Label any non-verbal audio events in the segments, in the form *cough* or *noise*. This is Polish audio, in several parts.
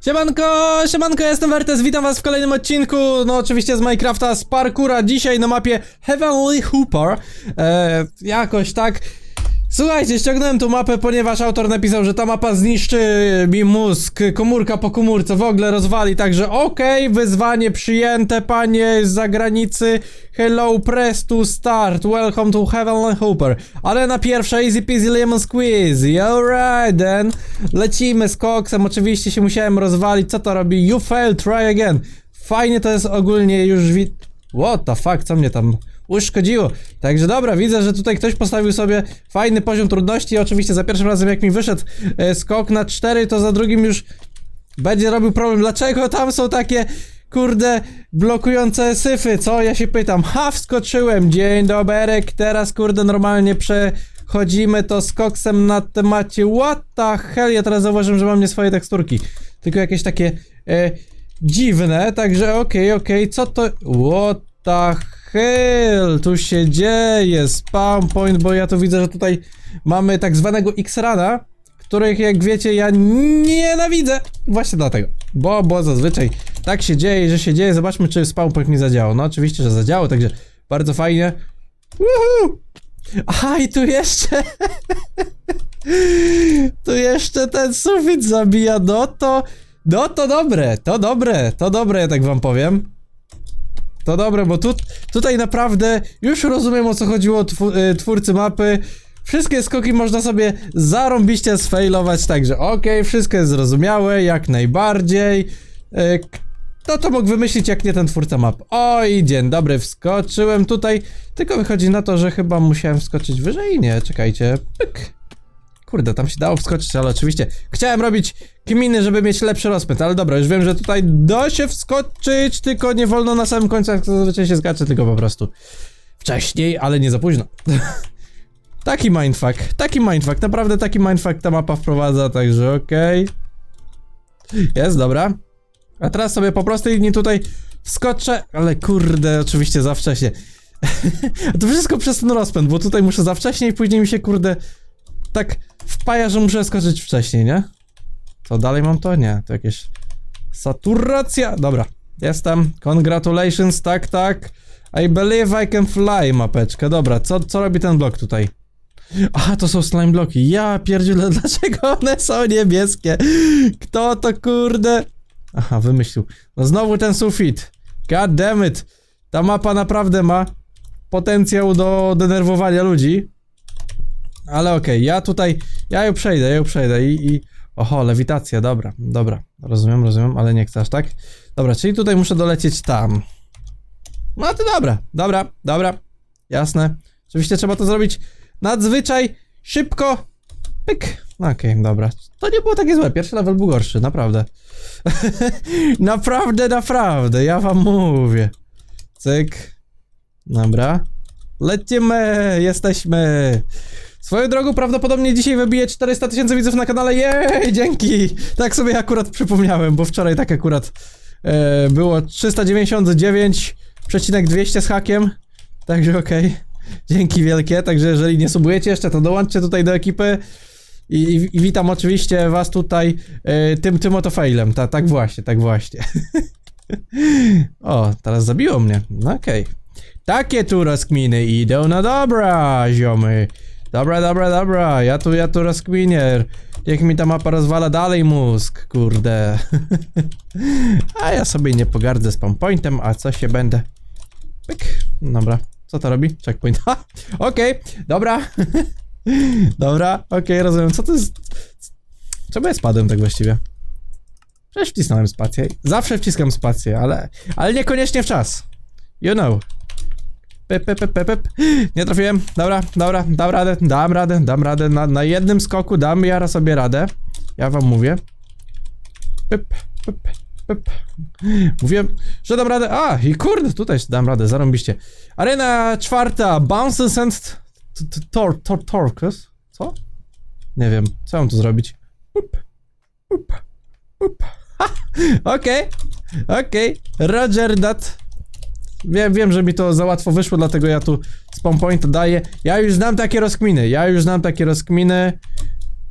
Siemanko, siemanko, jestem Wertes, witam was w kolejnym odcinku, no oczywiście z Minecrafta, z parkura, dzisiaj na mapie Heavenly Hooper, e, jakoś tak. Słuchajcie, ściągnąłem tą mapę, ponieważ autor napisał, że ta mapa zniszczy mi mózg, komórka po komórce, w ogóle rozwali, także okej, wyzwanie przyjęte, panie z zagranicy, hello, press to start, welcome to Heavenly Hooper, ale na pierwsze easy peasy lemon squeezy, alright then, lecimy z koksem, oczywiście się musiałem rozwalić, co to robi, you fail, try again, fajnie to jest ogólnie już wi... What the fuck, co mnie tam uszkodziło. Także dobra, widzę, że tutaj ktoś postawił sobie fajny poziom trudności. Oczywiście za pierwszym razem jak mi wyszedł e, skok na 4, to za drugim już będzie robił problem. Dlaczego tam są takie kurde blokujące syfy? Co? Ja się pytam. Ha, wskoczyłem. Dzień doberek. Teraz kurde normalnie przechodzimy to z koksem na temacie what the hell. Ja teraz zauważyłem, że mam nie swoje teksturki. Tylko jakieś takie e, dziwne. Także okej, okej. Co to... What the hell tu się dzieje? Spawn point, bo ja tu widzę, że tutaj mamy tak zwanego X-Rana, których jak wiecie ja nienawidzę. Właśnie dlatego. Bo, bo zazwyczaj tak się dzieje, że się dzieje. Zobaczmy, czy spawn point mi zadziałał. No oczywiście, że zadziałało, także bardzo fajnie. Woohoo! Aha, i tu jeszcze... *laughs* tu jeszcze ten sufit zabija, no to... No to dobre, to dobre, to dobre, ja tak wam powiem. To dobre, bo tu, tutaj naprawdę już rozumiem o co chodziło twu, y, twórcy mapy. Wszystkie skoki można sobie zarąbiście sfailować, także okej, wszystko jest zrozumiałe, jak najbardziej. Y, Kto to mógł wymyślić, jak nie ten twórca map? Oj, dzień dobry, wskoczyłem tutaj, tylko wychodzi na to, że chyba musiałem wskoczyć wyżej, nie, czekajcie, pyk. Kurde, tam się dało wskoczyć, ale oczywiście chciałem robić kminy, żeby mieć lepszy rozpęd, ale dobra, już wiem, że tutaj da się wskoczyć, tylko nie wolno na samym końcu, jak to zazwyczaj się skacze, tylko po prostu wcześniej, ale nie za późno. *laughs* taki mindfuck, taki mindfuck, naprawdę taki mindfuck ta mapa wprowadza, także okej. Jest, dobra. A teraz sobie po prostu inni tutaj wskoczę, ale kurde, oczywiście za wcześnie. *laughs* to wszystko przez ten rozpęd, bo tutaj muszę za wcześnie i później mi się kurde tak wpaja, że muszę skoczyć wcześniej, nie? Co, dalej mam to? Nie, to jakieś... Saturacja! Dobra, jestem. Congratulations, tak, tak. I believe I can fly, mapeczka. Dobra, co, co robi ten blok tutaj? Aha, to są slime bloki. Ja pierdzielę, *laughs* dlaczego one są niebieskie? Kto to kurde? Aha, wymyślił. No znowu ten sufit. God damn it. Ta mapa naprawdę ma potencjał do denerwowania ludzi. Ale okej, ja tutaj, ja ją przejdę, ja ją przejdę i, i... Oho, lewitacja, dobra, dobra, rozumiem, rozumiem, ale nie chcę aż tak. Dobra, czyli tutaj muszę dolecieć tam. No to dobra, dobra, dobra, jasne. Oczywiście trzeba to zrobić nadzwyczaj szybko. Pyk. Okej, dobra. To nie było takie złe, pierwszy level był gorszy, naprawdę. *laughs* naprawdę, naprawdę, ja wam mówię. Cyk. Dobra. Lecimy, jesteśmy. Swoją drogą prawdopodobnie dzisiaj wybije 400 tysięcy widzów na kanale. Jej, dzięki! Tak sobie akurat przypomniałem, bo wczoraj tak akurat e, było 399,200 z hakiem. Także okej. Dzięki wielkie. Także jeżeli nie subujecie jeszcze, to dołączcie tutaj do ekipy. I, i, i witam oczywiście was tutaj e, tym, tym oto failem. Ta, tak właśnie, tak właśnie. *laughs* o, teraz zabiło mnie. No okej. Takie tu rozkminy idą na dobra, ziomy. Dobra, dobra, dobra, ja tu, ja tu rozkminię. Niech mi ta mapa rozwala dalej mózg, kurde. *laughs* a ja sobie nie pogardzę z pointem, a co się będę... Pyk, dobra. Co to robi? Checkpoint. *laughs* Ha! Okej, dobra. *laughs* dobra, okej, rozumiem. Co to jest... Czemu ja spadłem tak właściwie? Przecież wcisnąłem spację. Zawsze wciskam spację, ale... Ale niekoniecznie w czas. You know. Pep, pep, pep, pep. Nie trafiłem. Dobra, dobra, dam radę, dam radę, dam radę. Na, na jednym skoku dam ja sobie radę. Ja wam mówię. Pep, pep, pep. Mówiłem, że dam radę. A, i kurde, tutaj dam radę, zarąbiście. Arena czwarta, Bounces and Tor, tor, Torques. Co? Nie wiem, co mam tu zrobić? Up, up, up. *laughs* Okej, okej, Roger that. Wiem, wiem, że mi to za łatwo wyszło, dlatego ja tu spawn point daję. Ja już znam takie rozkminy, ja już znam takie rozkminy.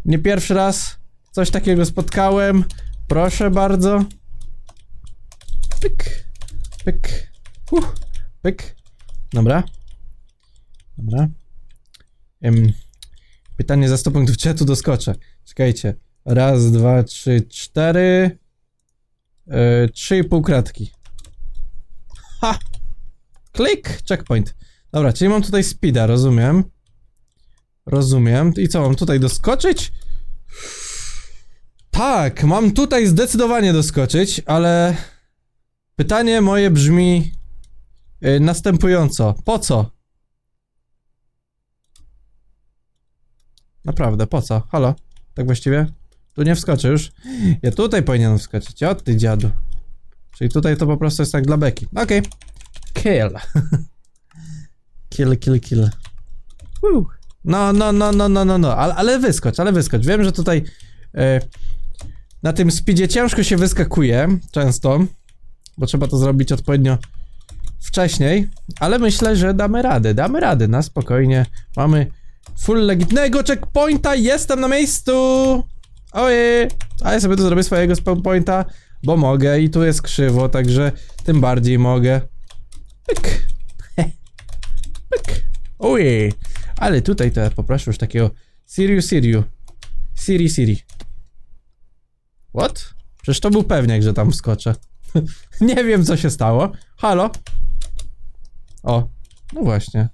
Nie pierwszy raz coś takiego spotkałem. Proszę bardzo. Pyk, pyk, uh, pyk. Dobra. Dobra. Pytanie za 100 punktów, czy ja tu doskoczę? Czekajcie. Raz, dwa, trzy, cztery. Yy, trzy i pół kratki. Ha! Klik! Checkpoint. Dobra, czyli mam tutaj speeda, rozumiem. Rozumiem. I co, mam tutaj doskoczyć? Tak, mam tutaj zdecydowanie doskoczyć, ale pytanie moje brzmi y, następująco. Po co? Naprawdę, po co? Halo? Tak właściwie? Tu nie wskoczę już. Ja tutaj powinienem wskoczyć. O ty dziadu. Czyli tutaj to po prostu jest tak dla beki. Okej. Kill. kill, kill, kill. Woo. No, no, no, no, no, no, no. Ale, ale wyskocz, ale wyskocz. Wiem, że tutaj e, na tym speedzie ciężko się wyskakuje, często, bo trzeba to zrobić odpowiednio wcześniej, ale myślę, że damy radę, damy radę, na spokojnie. Mamy full legitnego checkpointa, jestem na miejscu! Ojej! A ja sobie tu zrobię swojego spawn pointa, bo mogę i tu jest krzywo, także tym bardziej mogę. Pyk. *laughs* Pyk. Ojej! Ale tutaj to ja poproszę już takiego Siriu Siriu. Siri Siri. What? Przecież to był pewniak, że tam wskoczę. *laughs* Nie wiem, co się stało. Halo? O, no właśnie.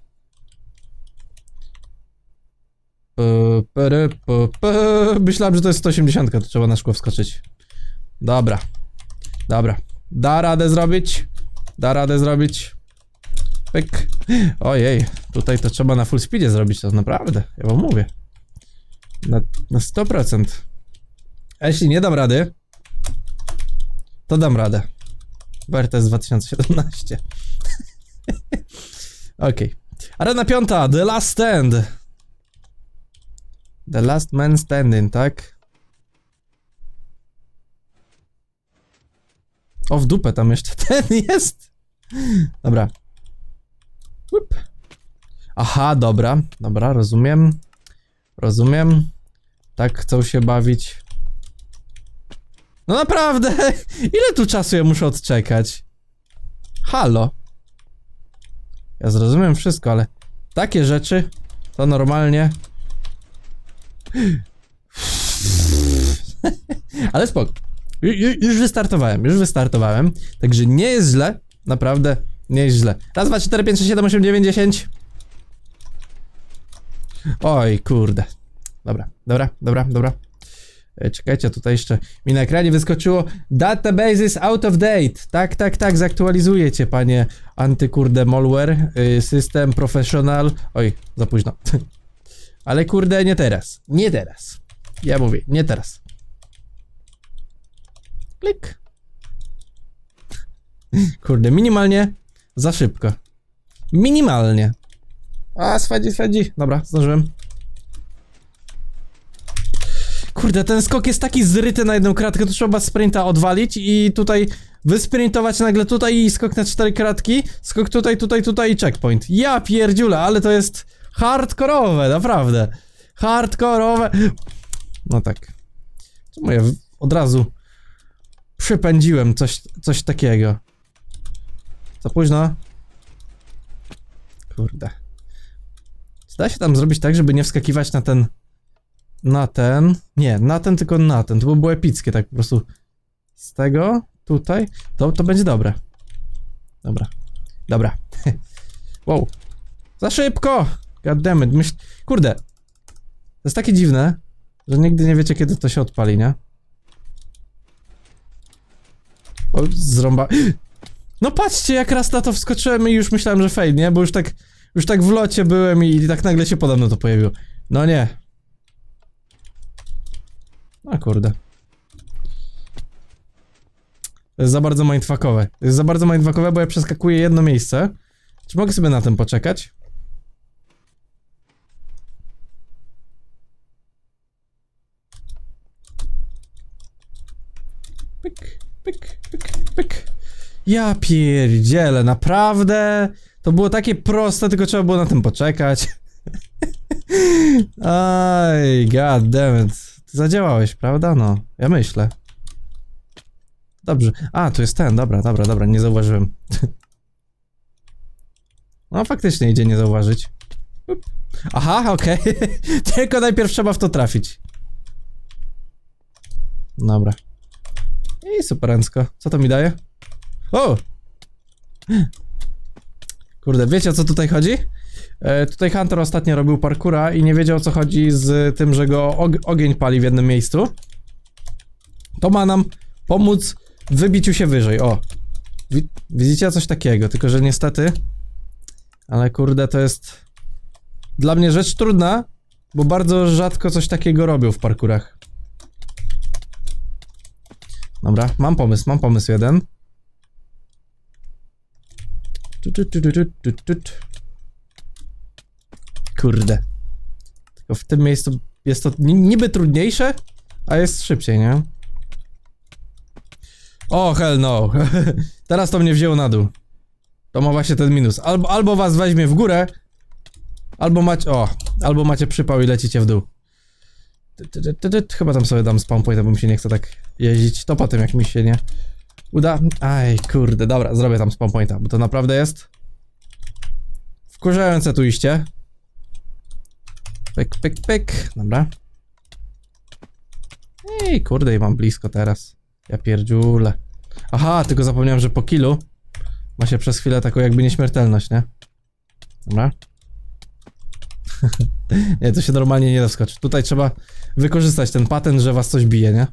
Myślałem, że to jest 180, to trzeba na szkło wskoczyć. Dobra. Dobra. Da radę zrobić. Da radę zrobić. Pyk. Ojej, tutaj to trzeba na full speedzie zrobić, to naprawdę, ja wam mówię. Na, na 100%. A jeśli nie dam rady, to dam radę. Bo RTS 2017. Okej. Arena piąta, The Last Stand. The Last Man Standing, tak? O, w dupę tam jeszcze *laughs* ten jest. Dobra. Aha, dobra, dobra, rozumiem. Rozumiem. Tak chcą się bawić. No naprawdę! *laughs* Ile tu czasu ja muszę odczekać? Halo? Ja zrozumiem wszystko, ale takie rzeczy to normalnie. *laughs* ale spoko. Ju, ju, już wystartowałem, już wystartowałem. Także nie jest źle. Naprawdę nie jest źle. Raz, dwa, cztery, pięć, sześć, siedem, osiem, dziewięć, dziesięć. Oj, kurde. Dobra, dobra, dobra, dobra. E, Czekajcie, tutaj jeszcze mi na ekranie wyskoczyło Database is out of date. Tak, tak, tak, zaktualizuję cię, panie antykurde malware. y, System professional. Oj, za późno. *laughs* Ale kurde, nie teraz. Nie teraz. Ja mówię, nie teraz. Klik. *laughs* Kurde, minimalnie za szybko. Minimalnie. A, swedzi, swedzi. Dobra, zdążyłem. Kurde, ten skok jest taki zryty na jedną kratkę, to trzeba sprinta odwalić i tutaj wysprintować nagle tutaj i skok na cztery kratki, skok tutaj, tutaj, tutaj i checkpoint. Ja pierdziule, ale to jest hardkorowe, naprawdę. Hardkorowe. No tak. Czemu ja od razu przypędziłem coś, coś takiego? Za późno? Kurde. Czy da się tam zrobić tak, żeby nie wskakiwać na ten... Na ten... Nie, na ten, tylko na ten. To by było epickie, tak po prostu... Z tego, tutaj... To, to będzie dobre. Dobra. Dobra. *laughs* wow. Za szybko! Goddammit, myśl... Kurde. To jest takie dziwne, że nigdy nie wiecie, kiedy to się odpali, nie? O, zrąba... No patrzcie, jak raz na to wskoczyłem i już myślałem, że fail, nie? Bo już tak... Już tak w locie byłem i tak nagle się podobno to pojawiło. No nie. No kurde. To jest za bardzo mindfuckowe. To jest za bardzo mindfuckowe, bo ja przeskakuję jedno miejsce. Czy mogę sobie na tym poczekać? Pyk, pyk, pyk, pyk. Ja pierdzielę, naprawdę? To było takie proste, tylko trzeba było na tym poczekać. *laughs* Aj, god damn it. Ty zadziałałeś, prawda? No, ja myślę. Dobrze. A, tu jest ten, dobra, dobra, dobra, nie zauważyłem. *laughs* No, faktycznie idzie nie zauważyć. Aha, okej. *laughs* Tylko najpierw trzeba w to trafić. Dobra. I superencko. Co to mi daje? O! Kurde, wiecie o co tutaj chodzi? E, tutaj Hunter ostatnio robił parkura i nie wiedział o co chodzi z tym, że go og ogień pali w jednym miejscu. To ma nam pomóc w wybiciu się wyżej. O! Wi widzicie coś takiego, tylko że niestety. Ale kurde, to jest dla mnie rzecz trudna, bo bardzo rzadko coś takiego robił w parkurach. Dobra, mam pomysł, mam pomysł jeden. Tu, tu, tu, tu, tu, tu, tu, tu. Kurde. Tylko w tym miejscu jest to ni- niby trudniejsze, a jest szybciej, nie? O, hell no. Teraz to mnie wzięło na dół. To ma właśnie ten minus. Albo, albo was weźmie w górę, albo macie, o, albo macie przypał i lecicie w dół. Chyba tam sobie dam spawn point, bo mi się nie chce tak jeździć. To potem jak mi się nie uda. Aj, kurde, dobra, zrobię tam spawn pointa, bo to naprawdę jest wkurzające tu iście. Pyk, pyk, pyk. Dobra. Ej, kurde, i mam blisko teraz. Ja pierdziule. Aha, tylko zapomniałem, że po kilu ma się przez chwilę taką jakby nieśmiertelność, nie? Dobra. *laughs* nie, to się normalnie nie da wskoczyć. Tutaj trzeba wykorzystać ten patent, że was coś bije, nie?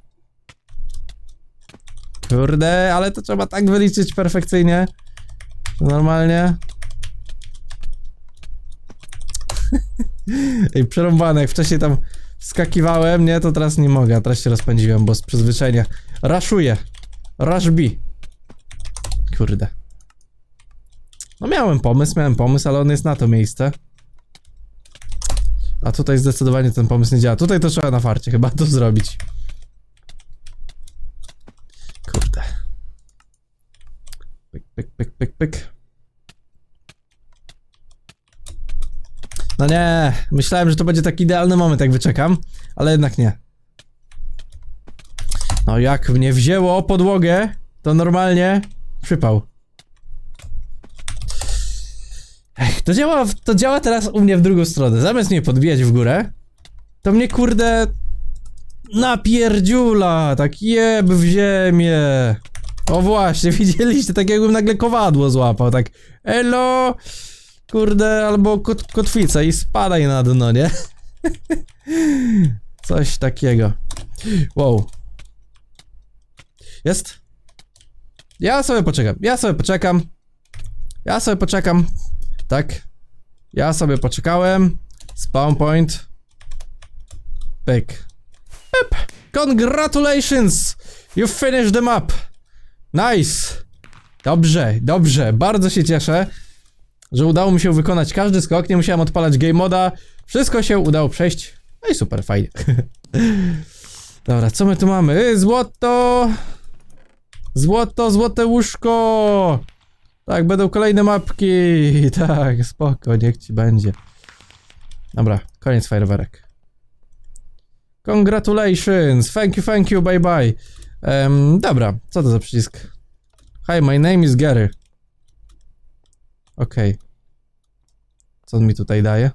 Kurde, ale to trzeba tak wyliczyć perfekcyjnie. Normalnie. *laughs* Ej, przerąbane, jak wcześniej tam wskakiwałem, nie, to teraz nie mogę, a teraz się rozpędziłem, bo z przyzwyczajenia raszuję. Rush. Kurde. No miałem pomysł, miałem pomysł, ale on jest na to miejsce. A tutaj zdecydowanie ten pomysł nie działa. Tutaj to trzeba na farcie chyba to zrobić. Pyk, pyk, pyk, pyk. No nie, myślałem, że to będzie taki idealny moment, jak wyczekam, ale jednak nie. No jak mnie wzięło podłogę, to normalnie przypał. Ech, to działa, to działa teraz u mnie w drugą stronę. Zamiast mnie podbijać w górę, to mnie kurde napierdziula, tak jeb w ziemię. O właśnie, *laughs* widzieliście, tak jakbym nagle kowadło złapał, tak elo, kurde, albo kot, kotwicę i spadaj na dno, nie? *laughs* Coś takiego. Wow. Jest? Ja sobie poczekam, ja sobie poczekam. Ja sobie poczekam. Tak. Ja sobie poczekałem. Spawn point. Pyk. Congratulations! You finished the map. Nice. Dobrze, dobrze. Bardzo się cieszę, że udało mi się wykonać każdy skok. Nie musiałem odpalać game moda. Wszystko się udało przejść. No i super, fajnie. *laughs* Dobra, co my tu mamy? Y, Złoto! Złoto, złote łóżko! Tak, będą kolejne mapki. *laughs* Tak, spoko, niech ci będzie. Dobra, koniec fajerwerek. Congratulations, thank you, thank you, bye bye. Em, dobra, co to za przycisk? Hi, my name is Gary. Okej. Co on mi tutaj daje?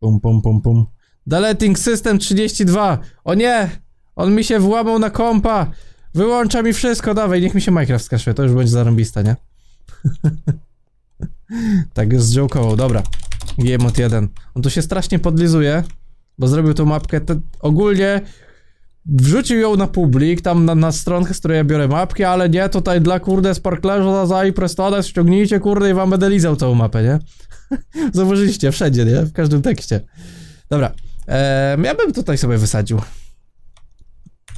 Pum, pum, pum, pum. Deleting System 32. O nie! On mi się włamał na kompa. Wyłącza mi wszystko, dawaj, niech mi się Minecraft skaszuje, to już będzie zarąbiste, nie? *laughs* tak zjołkował, dobra. Jemot 1. On tu się strasznie podlizuje, bo zrobił tą mapkę, te, ogólnie wrzucił ją na publik, tam na, na stronkę, z której ja biorę mapki, ale nie, tutaj dla kurde sparklerza za i prestones ściągnijcie kurde i wam będę lizał całą mapę, nie? *laughs* Zauważyliście, wszędzie, nie? W każdym tekście. Dobra, eee, ja bym tutaj sobie wysadził.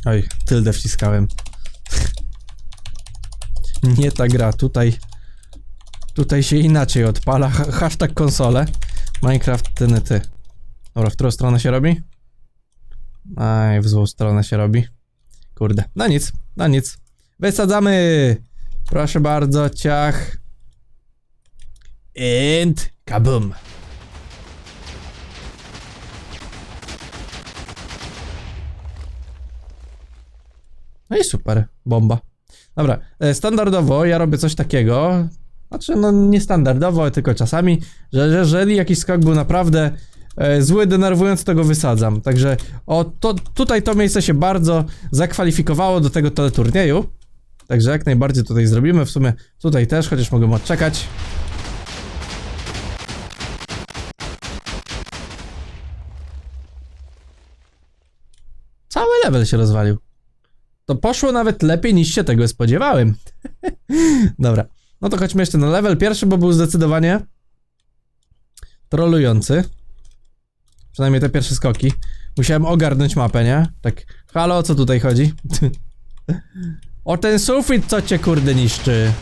Oj, tyldę wciskałem. *laughs* Nie ta gra, tutaj Tutaj się inaczej odpala. Ha hashtag konsole. Minecraft ty. Dobra, w którą stronę się robi? Aj, w złą stronę się robi. Kurde. No nic, no nic. Wysadzamy! Proszę bardzo, ciach. And kabum. No i super, bomba. Dobra, e, standardowo ja robię coś takiego, znaczy no niestandardowo, tylko czasami, że że jeżeli jakiś skok był naprawdę zły, denerwujący, to go wysadzam. Także o, to, tutaj to miejsce się bardzo zakwalifikowało do tego teleturnieju. Także jak najbardziej tutaj zrobimy, w sumie tutaj też, chociaż mogę odczekać. Cały level się rozwalił. To poszło nawet lepiej niż się tego spodziewałem. *laughs* Dobra, no to chodźmy jeszcze na level pierwszy, bo był zdecydowanie trolujący. Przynajmniej te pierwsze skoki. Musiałem ogarnąć mapę, nie? Tak, halo, o co tutaj chodzi? *laughs* o ten sufit, co cię kurde niszczy?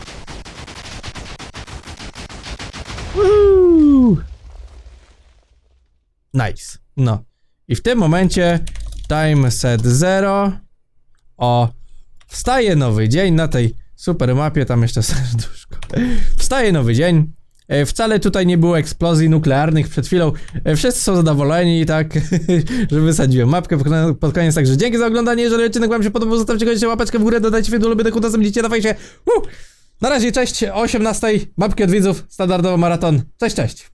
Woo! Nice. No. I w tym momencie time set 0. O. Wstaje nowy dzień na tej super mapie, tam jeszcze *laughs* serduszko. Wstaje nowy dzień. E, Wcale tutaj nie było eksplozji nuklearnych przed chwilą. E, Wszyscy są zadowoleni, tak, *laughs* że wysadziłem mapkę pod koniec-. Także dzięki za oglądanie. Jeżeli odcinek Wam się podobał, zostawcie koniecznie łapeczkę w górę, dodajcie film do ulubionych, udostępnijcie na fejsie. Uh! Na razie, cześć. O 18 mapki od widzów, standardowo maraton. Cześć, cześć.